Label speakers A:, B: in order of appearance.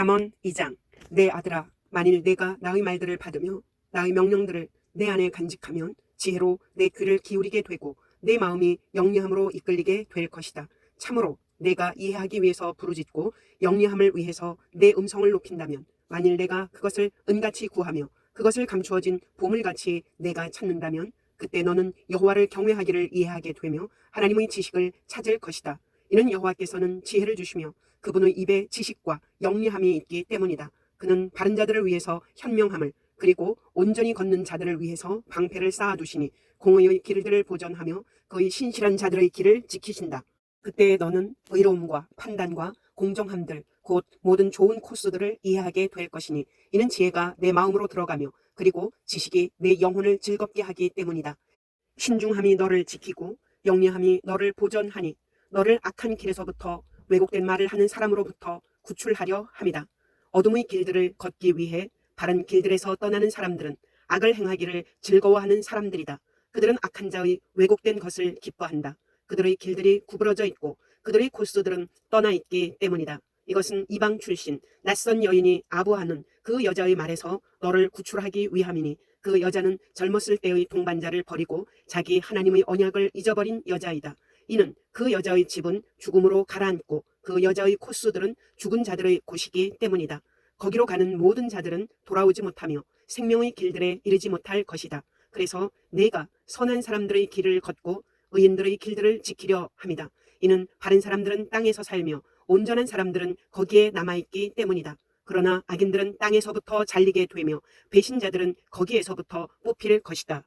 A: 잠언 2장 내 아들아 만일 내가 나의 말들을 받으며 나의 명령들을 내 안에 간직하면 지혜로 내 귀를 기울이게 되고 내 마음이 영리함으로 이끌리게 될 것이다. 참으로 내가 이해하기 위해서 부르짖고 영리함을 위해서 내 음성을 높인다면 만일 내가 그것을 은같이 구하며 그것을 감추어진 보물같이 내가 찾는다면 그때 너는 여호와를 경외하기를 이해하게 되며 하나님의 지식을 찾을 것이다. 이는 여호와께서는 지혜를 주시며 그분의 입에 지식과 영리함이 있기 때문이다. 그는 바른 자들을 위해서 현명함을 그리고 온전히 걷는 자들을 위해서 방패를 쌓아두시니 공의의 길들을 보전하며 그의 신실한 자들의 길을 지키신다. 그때 너는 의로움과 판단과 공정함들 곧 모든 좋은 코스들을 이해하게 될 것이니 이는 지혜가 내 마음으로 들어가며 그리고 지식이 내 영혼을 즐겁게 하기 때문이다. 신중함이 너를 지키고 영리함이 너를 보전하니 너를 악한 길에서부터 왜곡된 말을 하는 사람으로부터 구출하려 함이다. 어둠의 길들을 걷기 위해 바른 길들에서 떠나는 사람들은 악을 행하기를 즐거워하는 사람들이다. 그들은 악한 자의 왜곡된 것을 기뻐한다. 그들의 길들이 구부러져 있고 그들의 코스들은 떠나 있기 때문이다. 이것은 이방 출신 낯선 여인이 아부하는 그 여자의 말에서 너를 구출하기 위함이니 그 여자는 젊었을 때의 동반자를 버리고 자기 하나님의 언약을 잊어버린 여자이다. 이는 그 여자의 집은 죽음으로 가라앉고 그 여자의 코스들은 죽은 자들의 곳이기 때문이다. 거기로 가는 모든 자들은 돌아오지 못하며 생명의 길들에 이르지 못할 것이다. 그래서 내가 선한 사람들의 길을 걷고 의인들의 길들을 지키려 함이다. 이는 바른 사람들은 땅에서 살며 온전한 사람들은 거기에 남아있기 때문이다. 그러나 악인들은 땅에서부터 잘리게 되며 배신자들은 거기에서부터 뽑힐 것이다.